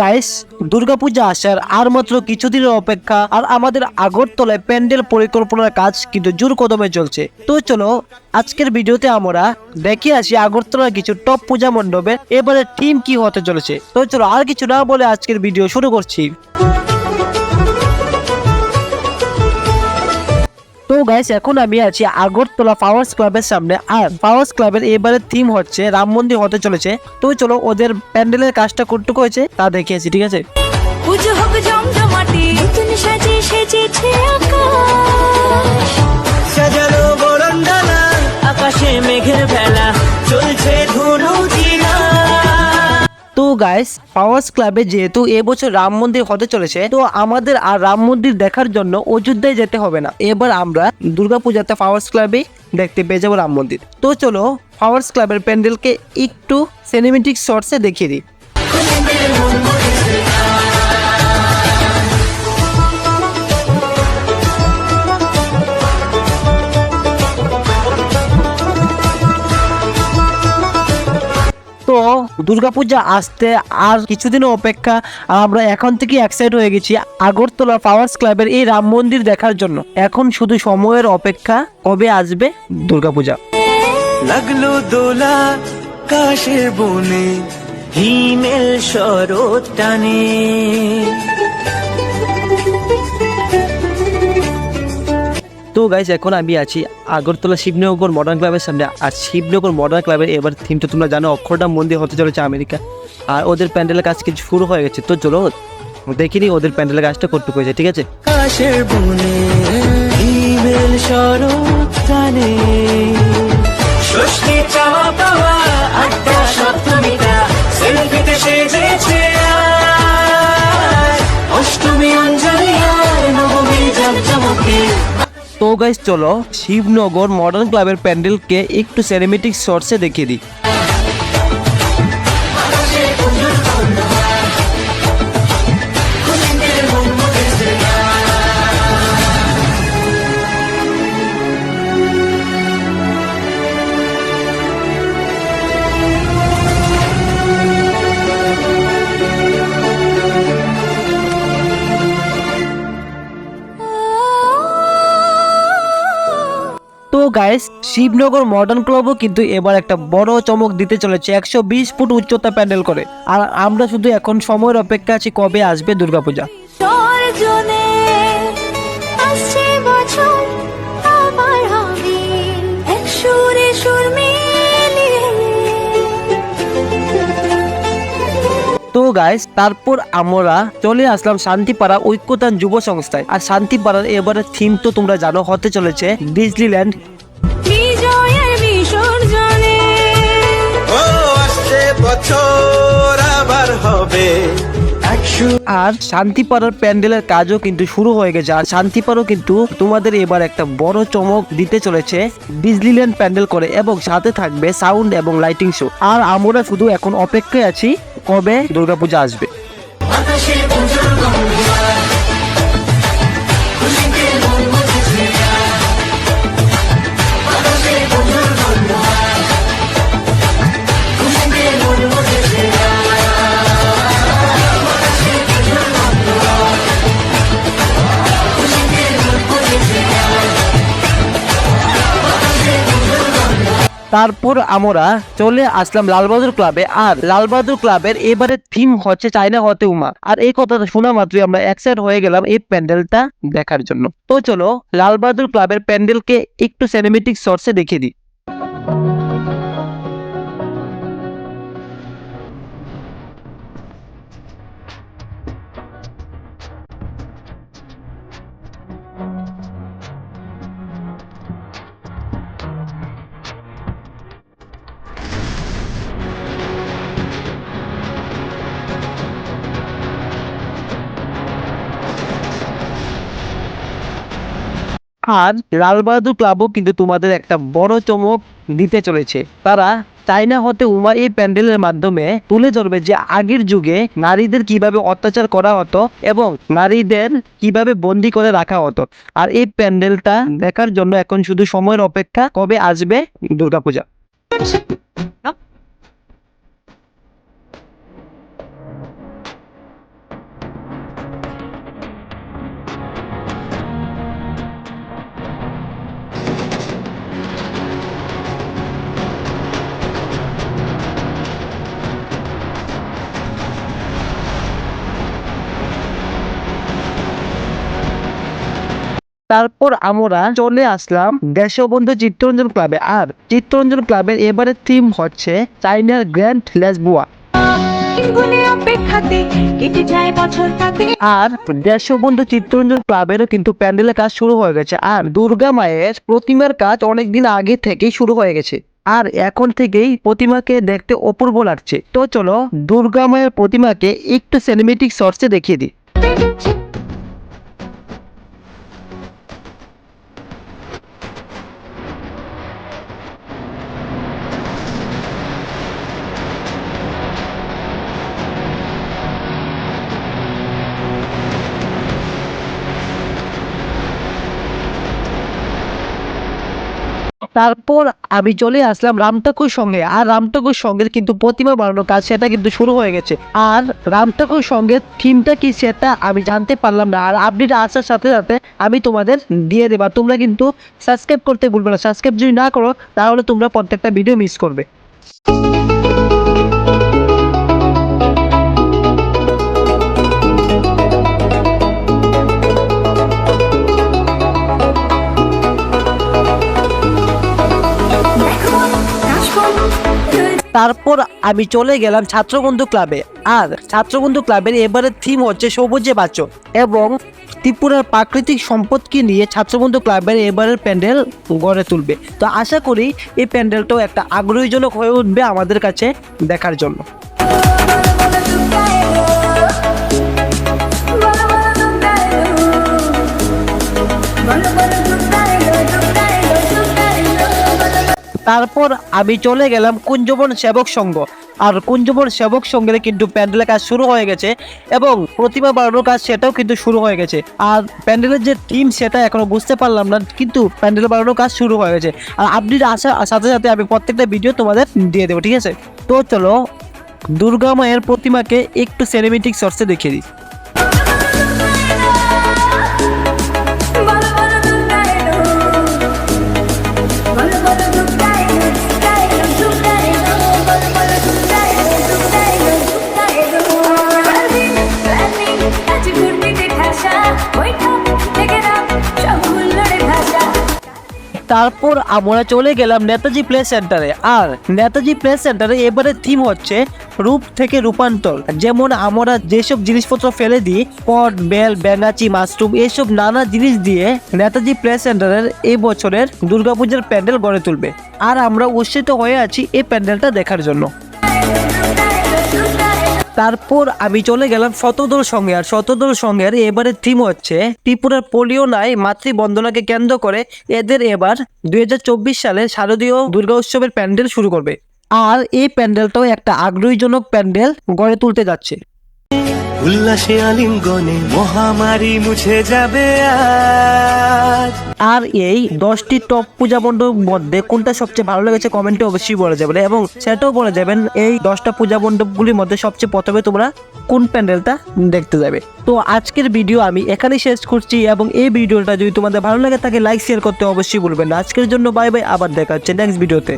Guys Durga Puja আসার আর মাত্র কিছুদিনের অপেক্ষা আর আমাদের আগরতলায় প্যান্ডেল পরিকল্পনার কাজ কিন্তু জোর কদমে চলছে। তো চলো, আজকের ভিডিওতে আমরা দেখে আসি আগরতলার কিছু টপ পূজা মণ্ডপে এবারে টিম কি হতে চলেছে। তো চলো আর কিছু না বলে আজকের ভিডিও শুরু করছি। তো গাইস এখন আমি আছি আগরতলা পাওয়ার্স ক্লাবের সামনে। আর পাওয়ার্স ক্লাবের এবারে থিম হচ্ছে রাম মন্দির হতে চলেছে। তো চলো ওদের প্যান্ডেলের কাজটা করতে হয়েছে তা দেখিয়েছি ঠিক আছে? পুজো হোক জমজমাটি নতুন সাজে সেজেছে আকাশ। সাজানো বরণডালা আকাশে মেঘের ভেলা গাইস পাওয়ার্স ক্লাবে যেহেতু এবছর রাম মন্দির হতে চলেছে, তো আমাদের আর রাম মন্দির দেখার জন্য অযোধ্যায় যেতে হবে না। এবার আমরা দুর্গাপূজাতে পাওয়ার্স ক্লাবে দেখতে পেয়ে যাব রাম মন্দির। তো চলো পাওয়ার্স ক্লাবের প্যান্ডেলকে একটু সিনেমেটিক শর্টসে দেখিয়ে দিই। দুর্গাপূজা আসতে আর কিছুদিন অপেক্ষা, আমরা এখন থেকে এক্সাইট হয়ে গেছি আগরতলা পাওয়ার্স ক্লাবের এই রাম মন্দির দেখার জন্য। এখন শুধু সময়ের অপেক্ষা, কবে আসবে দুর্গাপূজা লাগল দোলা কাশের বনে, হিমেল শরৎ টানে। তো গাইজ এখন আমি আছি আগরতলা শিবনগর মডার্ন ক্লাবের সামনে। আর শিবনগর মডার্ন ক্লাবের এবার থিমটা তোমরা জানো, অক্ষরধাম মন্দির হতে চলেছে আমেরিকা। আর ওদের প্যান্ডেলের কাজ কিছু শুরু হয়ে গেছে। তো চলো, দেখিনি ওদের প্যান্ডেলের কাজটা করতে হয়েছে, ঠিক আছে। অষ্টমী অঞ্জলি নবমী তো গাইজ চলো শিবনগর মডার্ন ক্লাবের প্যান্ডেলকে একটু সিনেমেটিক শর্টসে দেখিয়ে দিই। গাইস শিবনগর মডার্ন ক্লাবও কিন্তু এবার একটা বড় চমক দিতে চলেছে একশো বিশ ফুট উচ্চতা প্যান্ডেল করে। আর আমরা শুধু এখন সময়ের অপেক্ষা আছি কবে আসবে দুর্গাপূজা? তো গাইস তারপর আমরা চলে আসলাম শান্তিপাড়া ঐক্যতান যুব সংস্থায়। আর শান্তিপাড়ার এবারে থিম তো তোমরা জানো হতে চলেছে ডিজনিল্যান্ড বছর আবার হবে। আর শান্তিপাড়ার প্যান্ডেলের কাজও কিন্তু শুরু হয়ে গেছে। আর শান্তিপাড়াও কিন্তু তোমাদের এবার একটা বড় চমক দিতে চলেছে। ডিজনিল্যান্ড প্যান্ডেল করে এবং সাথে থাকবে সাউন্ড এবং লাইটিং শো। আর আমরা শুধু এখন অপেক্ষায় আছি কবে দুর্গাপূজা আসবে। তারপর আমরা চলে আসলাম লালবাহাদুর ক্লাবে। আর লালবাহাদুর ক্লাবের এবারে থিম হচ্ছে চায়না হতে উমা। আর এই কথাটা শোনা মাত্রই আমরা এক্সাইট হয়ে গেলাম এই প্যান্ডেলটা দেখার জন্য। তো চলো, লালবাহাদুর ক্লাবের প্যান্ডেলকে একটু সিনেমেটিক শর্টসে দেখে দিই। আর লালবাহাদুর ক্লাবও কিন্তু তোমাদের একটা বড় চমক দিতে চলেছে। তারা চাইনা হতে উমা এই প্যান্ডেলের মাধ্যমে তুলে ধরবে যে আগের যুগে নারীদের কীভাবে অত্যাচার করা হতো এবং নারীদের কীভাবে বন্দি করে রাখা হতো। আর এই প্যান্ডেলটা দেখার জন্য এখন শুধু সময়ের অপেক্ষা, কবে আসবে দুর্গাপূজা? তারপর আমরা চলে আসলাম দেশবন্ধু চিত্তরঞ্জন ক্লাবে। আর চিত্তরঞ্জন ক্লাবের এবারে থিম হচ্ছে চাইনার গ্র্যান্ড লেসবুয়া। আর দেশবন্ধু চিত্তরঞ্জন ক্লাবেরও কিন্তু প্যান্ডেলের কাজ শুরু হয়ে গেছে। আর দুর্গা মায়ের প্রতিমার কাজ অনেকদিন আগে থেকেই শুরু হয়ে গেছে। আর এখন থেকেই প্রতিমাকে দেখতে অপূর্ব লাগছে। তো চলো দুর্গা মায়ের প্রতিমাকে একটু সিনেমেটিক শর্টসে দেখিয়ে দিই। তারপর আমি চলে আসলাম রামটাকুর সঙ্গে। আর রামটাকুর সঙ্গে কিন্তু প্রতিমা বানানোর কাজ সেটা কিন্তু শুরু হয়ে গেছে। আর রামটাকুর সঙ্গে থিমটা কি সেটা আমি জানতে পারলাম না। আর আপডেট আসার সাথে সাথে আমি তোমাদের দিয়ে দেবা। তোমরা কিন্তু সাবস্ক্রাইব করতে ভুলবে না। সাবস্ক্রাইব যদি না করো, তাহলে তোমরা প্রত্যেকটা ভিডিও মিস করবে। তারপর আমি চলে গেলাম ছাত্রবন্ধু ক্লাবে আর ছাত্রবন্ধু ক্লাবের এবারে থিম হচ্ছে সবুজে বাঁচো এবং ত্রিপুরার প্রাকৃতিক সম্পদকে নিয়ে ছাত্রবন্ধু ক্লাবের এবারের প্যান্ডেল গড়ে তুলবে তো আশা করি এই প্যান্ডেলটাও একটা আগ্রহীজনক হয়ে উঠবে আমাদের কাছে দেখার জন্য তারপর আমি চলে গেলাম কুঞ্জবন সেবক সংঘ। আর কুঞ্জবন সেবক সংঘের কিন্তু প্যান্ডেলের কাজ শুরু হয়ে গেছে এবং প্রতিমা বানানোর কাজ সেটাও কিন্তু শুরু হয়ে গেছে। আর প্যান্ডেলের যে টিম সেটা এখনও বুঝতে পারলাম না, কিন্তু প্যান্ডেল বানানোর কাজ শুরু হয়ে গেছে। আর আপডেট আসার সাথে সাথে আমি প্রত্যেকটা ভিডিও তোমাদের দিয়ে দেবো, ঠিক আছে? তো চলো, দুর্গা মায়ের প্রতিমাকে একটু সিনেমেটিক সর্সে দেখিয়ে দিই। তারপর আমরা চলে গেলাম নেতাজি প্লে সেন্টারে। আর নেতাজি প্লে সেন্টারে এবারে থিম হচ্ছে রূপ থেকে রূপান্তর। যেমন আমরা যেসব জিনিসপত্র ফেলে দিই, পট, বেল ব্যাঙাচি মাশরুম, এসব নানা জিনিস দিয়ে নেতাজি প্লে সেন্টারের এই বছরের দুর্গাপূজার প্যান্ডেল গড়ে তুলবে। আর আমরা উৎসিত হয়ে আছি এই প্যান্ডেলটা দেখার জন্য। তারপর আমি চলে গেলাম শতদল সঙ্গে। আর শতদল সঙ্গের এবারে থিম হচ্ছে ত্রিপুরার পোলিও নাই মাতৃবন্দনাকে কেন্দ্র করে এদের এবার দুই হাজার চব্বিশ সালে শারদীয় দুর্গা উৎসবের প্যান্ডেল শুরু করবে। আর এই প্যান্ডেলটাও একটা আগ্রহীজনক প্যান্ডেল গড়ে তুলতে যাচ্ছে। উল্লাসে আলিঙ্গনে মহামারী মুছে যাবে আজ। আর এই দশটি টপ পূজা মণ্ডপ মধ্যে কোনটা সবচেয়ে ভালো লেগেছে কমেন্টে অবশ্যই বলে যাবেন এবং সেটাও বলে যাবেন এই দশটা পূজা মণ্ডপগুলির মধ্যে সবচেয়ে প্রথমে তোমরা কোন প্যান্ডেলটা দেখতে যাবে। তো আজকের ভিডিও আমি এখানেই শেষ করছি এবং এই ভিডিওটা যদি তোমাদের ভালো লাগে থাকে লাইক শেয়ার করতে অবশ্যই ভুলবেন না। আজকের জন্য বাই বাই আবার দেখা হচ্ছে নেক্সট ভিডিওতে